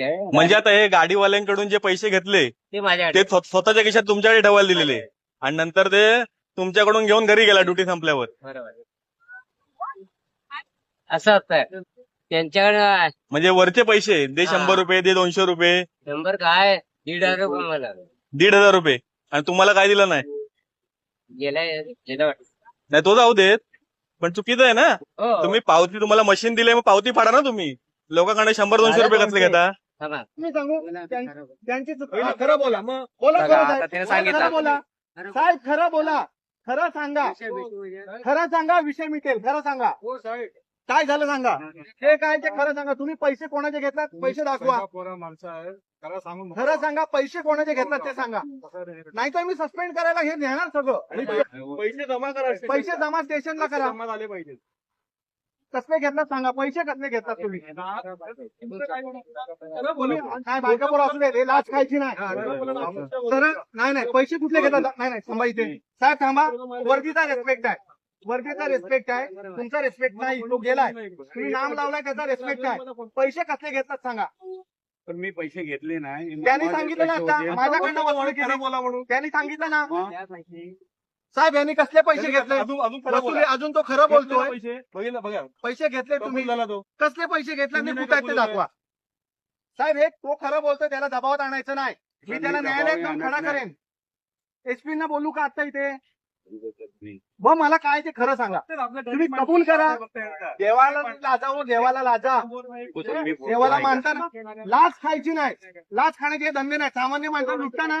आहे म्हणजे आता हे गाडीवाल्यांकडून जे पैसे घेतले ते माझ्याकडे. ते स्व- स्वतःच्या खिशात तुमच्याकडे ठेवायला दिलेले. आणि नंतर ते तुमच्याकडून घेऊन घरी गेला ड्युटी संपल्यावर. बरोबर. असं असतं त्यांच्याकडे म्हणजे वरचे पैसे दे हा. शंभर रुपये दे दोनशे रुपये. शंभर काय? दीड हजार रुपये मला. दीड हजार रुपये. आणि तुम्हाला काय दिलं नाही? गेलाय गेलं वाटतं. नाही तो जाऊ देत. पण चुकीचं आहे ना? हो. तुम्ही पावती तुम्हाला मशीन दिले मग पावती फाडा ना तुम्ही. लोकांकडे शंभर दोनशे रुपये कसले घेता. मी सांगू? त्यांची खरं बोला मग. बोला बघा, खरं आता साहेब. त्याने बोला, सांगितलं. खरं बोला. साहेब खरं बोला. खरं सांगा. खरं सांगा विषय मिटेल. खरं सांगा. हो साहेब. काय झालं सांगा? हे काय ते खरं सांगा? तुम्ही पैसे कोणाचे घेतलात? पैसे दाखवा. पोरा- माणसं खरं सांगून खरं सांगा पैसे कोणाचे घेतलात ते सांगा. नाही तर मी सस्पेंड करायला हे देणार सगळं. पैसे जमा करा. पैसे जमा स्टेशनला करा. जमा झाले पाहिजे कसले घेतलात सांगा पैसे कसले घेतलात तुम्ही. काय बायका पोरं असू दे लाच खायची नाही. तर नाही नाही पैसे कुठले घेतात नाही नाही थांबा इथे. साहेब थांबा. वर्दीचा रेस्पेक्ट आहे. वर्दीचा रेस्पेक्ट आहे. तुमचा रेस्पेक्ट नाही तो गेलाय. तुम्ही नाम लावलाय त्याचा रेस्पेक्ट आहे. पैसे कसले घेतात सांगा. पण मी पैसे घेतले नाही. त्यांनी सांगितलं ना आता माझ्याकडनं त्यांनी सांगितलं ना. साहेब यांनी कसले पैसे घेतले? अजून अजून खरं वसुली बोला. अजून तो खरं बोलतोय? पैसे? बघितलं बघा. पैसे घेतले तुम्ही. कबूल झाला तो? कसले पैसे घेतले आणि तुम्ही नाही कुठे आहेत ते दाखवा? साहेब हे तो खरं बोलतोय त्याला दबावात आणायचं नाही. मी त्याला न्यायालयात जाऊन खडा नाही. करेन. एसपी ना बोलू का आता इथे? मग मला काय ते खरं सांगा. तुम्ही कबूल करा. देवाला लाजा. हो देवाला लाजा देवाला मानता ना. लाच खायची नाही. लाच खाण्याचे हे धंदे नाही. सामान्य माणसाला लुटता ना.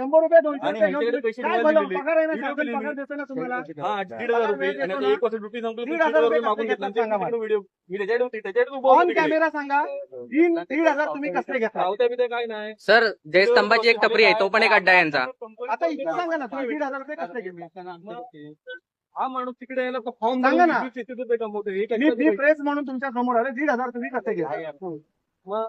शंभर रुपये दोनशे आणि रुपये ह्यांच्याकडे घेऊन पैसे काय ठेवायला भलं? दिलेले. पगार आहे ना व्हिडिओ शासन केलेले. पगार देतो ना तुम्हाला. हा दीड हजार रुपये आणि आता एक वाजता ड्युटी संपली दीड हजार रुपये मागून कसले घेतला. सांगा मला. व्हिडिओ मी त्याच्याकडे होती त्याच्याकडे उभा ऑन तिकडे. कॅमेरा सांगा. तीन दीड हजार तुम्ही कसले घेता? पावत्या बिवत्या काय नाही. सर जयस्तंभाची एक टपरी आहे तो पण एक अड्डा आहे यांचा. आता इथं सांगा ना तुम्ही दीड हजार रुपये कसले घेतले हा माणूस तिकडे यायला फॉर्म सांगा ना. रुपये कमवतो मी मी प्रेस म्हणून तुमच्यासमोर आले. दीड हजार तुम्ही कसे घेतले मग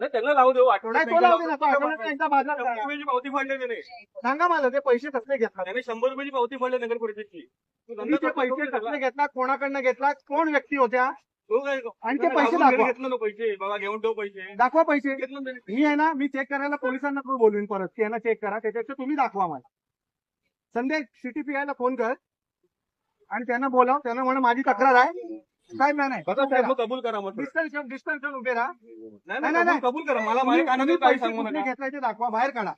नाही, त्यांना लावू देऊ आठवड्यात नाही तो लावू दे ना, तो आठवड्यात एकदा बाजार शंभर करा. रुपयाची पावती फाडली त्याने. सांगा मला ते पैसे कसले घेतला त्याने शंभर रुपयाची पावती फाडली नगर परिषदची तुम्ही ते पैसे कसले? घेतला कोणाकडनं घेतला कोण व्यक्ती होत्या? तो काय आणि ते पैसे आपण दाखवा. घेतलं ना पैसे बाबा घेऊन ठेव पैसे. दाखवा पैसे. घेतलं ना त्याने. मी आहे ना मी चेक करायला पोलिसांना पण बोलवीन परत की यांना चेक करा त्याच्यापेक्षा तुम्ही दाखवा मला. संध्या सिटी पीआयला फोन कर. आणि त्यांना बोलाव त्यांना म्हणा माझी तक्रार आहे. साहेब नाही बघा साहेब, मग कबूल करा मग. डिस्टन्स डिस्टन्स उभे राहा. नाही नाही, नाही नाही. कबूल- करा. मला तुम्ही पैसे सांगू कुठले नका. घेतलाय ते दाखवा बाहेर काढा.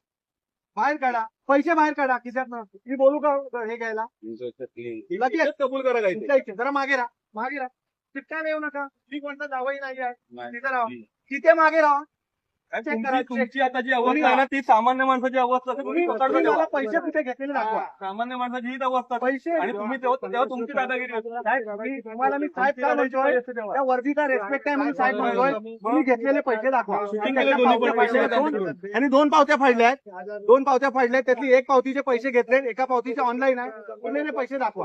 बाहेर काढा. पैसे बाहेर काढा खिशात मी बोलू का हे घ्यायला? लगेच. इथेच कबूल करा काय तुमच्या इथे जरा मागे राहा मागे राहा. चिटकायला येऊ नका. मी कोणता जावई नाही. आहे तिथे राहा. तिथे मागे राहा. तुमची आता जी कोणी अवस्था आहे ना ती सामान्य माणसाची अवस्था. तुम्ही तुम्ही ठेवा. पैसे कुठे घेतलेले दाखवा. सामान्य माणसाची हीच अवस्था. पैसे आणि तुम्ही तेव्हा तेव्हा तुमची दादागिरी असते. साहेब, मी- तुम्हाला मी साहेब का म्हणतोय त्या वर्दीचा रेस्पेक्ट आहे म्हणून साहेब म्हणतोय तुम्ही घेतलेले पैसे दाखवा. Shooting केले दोन्ही पण पैसे दोन- आणि दोन पावत्या फाडल्या आहेत दोन पावत्या फाडल्या आहेत त्यातली एक पावतीचे पैसे घेतले एका पावतीचे ऑनलाईन आहे. उरलेले पैसे दाखवा.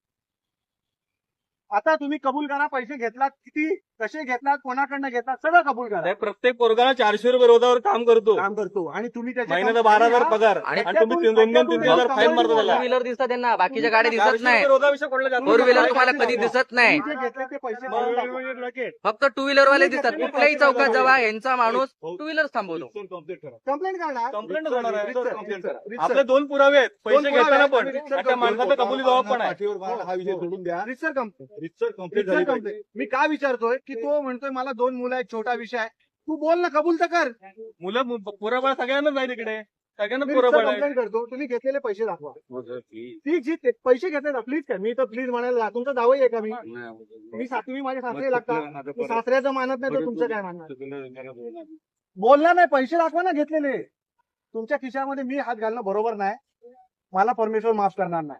आता तुम्ही कबूल करा पैसे घेतलात किती? कसे घेतलात कोणाकडनं घेतलात सगळं कबूल करा. प्रत्येक पोरगाला चारशे रुपये रोजावर काम करतो. काम करतो. आणि तुम्ही त्याचे महिन्याला बारा हजार पगार. आणि आणि तुम्ही तीन- दोन दोन तीन तीन हजार फाईन मारता टू त्याला. व्हीलर दिसतात त्यांना. बाकीच्या गाड्या दिसत नाही रोजाविषयी कोणाला जास्त फोर व्हीलर. तुम्हाला कधी दिसत नाही. तुम्ही जे घेतले ते पैसे भरून टाका. फक्त टू व्हीलर वाले दिसतात कुठल्याही चौकात जेव्हा यांचा माणूस टू व्हीलर थांबवतो. कंप्लेंट करणार? कंप्लेंट होणार आहे. आपले दोन पुरावे आहेत. दोन पैसे पुरावे घेताना आहेत. पण. त्या माणसाचा कबुली जबाब पण आहे. हा. विषय सोडून द्या रीतसर कंप्लेंट रीतसर कंप्लेंट मी का विचारतोय? की तो म्हणतोय मला दोन मुलं आहेत छोटा विषय आहे. तू बोल ना कबूल तर कर. मुलं मु- पुराबळ सगळ्यांना जाईल इकडे. सगळ्यांना मी पुराबळ आहे. कंप्लेंट करतो. तुम्ही घेतलेले पैसे दाखवा. ती जी ते- पैसे घेतले ना प्लीज काय? मी तर प्लीज म्हणायला तुमचा दावाही आहे का मी? मी सातवी माझे सासरे लागतात मी सासऱ्याचं मानत नाही तर तुमचं काय मानणार? बोलणार नाही पैसे दाखवा ना घेतलेले. तुमच्या खिशामध्ये मी हात घालणं बरोबर नाही. मला परमेश्वर माफ करणार नाही.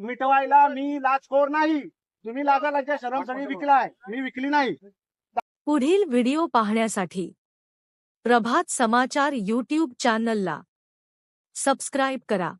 मिटवायला मी लाचखोर नाही. तुम्ही लाजालाच्या शरम सगळी विकलाय मी विकली नाही. पुढील व्हिडिओ पाहण्यासाठी प्रभात समाचार यूट्यूब चॅनलला सबस्क्राईब करा.